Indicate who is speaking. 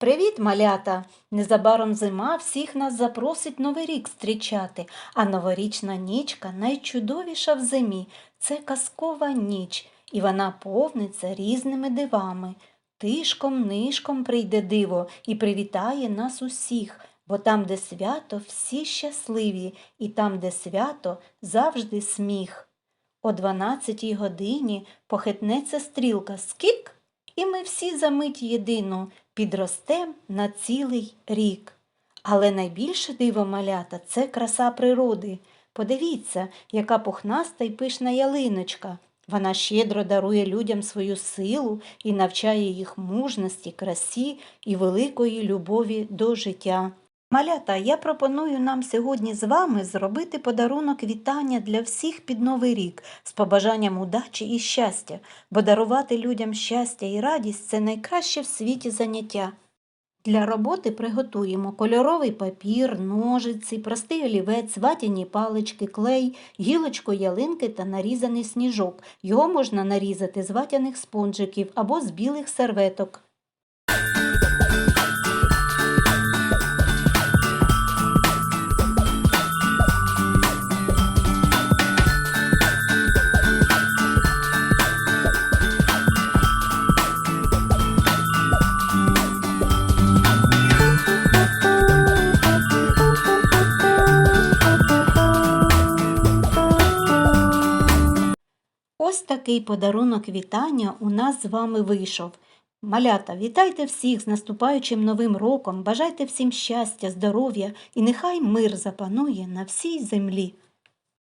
Speaker 1: Привіт, малята! Незабаром зима всіх нас запросить Новий рік зустрічати, а новорічна нічка найчудовіша в зимі. Це казкова ніч, і вона повниться різними дивами. Тишком нишком прийде диво і привітає нас усіх, бо там, де свято, всі щасливі, і там, де свято, завжди сміх. О дванадцятій годині похитнеться стрілка скік, і ми всі за мить єдину підростем на цілий рік. Але найбільше диво малята це краса природи. Подивіться, яка пухнаста й пишна ялиночка. Вона щедро дарує людям свою силу і навчає їх мужності, красі і великої любові до життя. Малята, я пропоную нам сьогодні з вами зробити подарунок вітання для всіх під Новий рік з побажанням удачі і щастя, бо дарувати людям щастя і радість це найкраще в світі заняття. Для роботи приготуємо кольоровий папір, ножиці, простий олівець, ватяні палички, клей, гілочку ялинки та нарізаний сніжок. Його можна нарізати з ватяних спонжиків або з білих серветок. Ось такий подарунок вітання у нас з вами вийшов. Малята, вітайте всіх з наступаючим новим роком, бажайте всім щастя, здоров'я і нехай мир запанує на всій землі.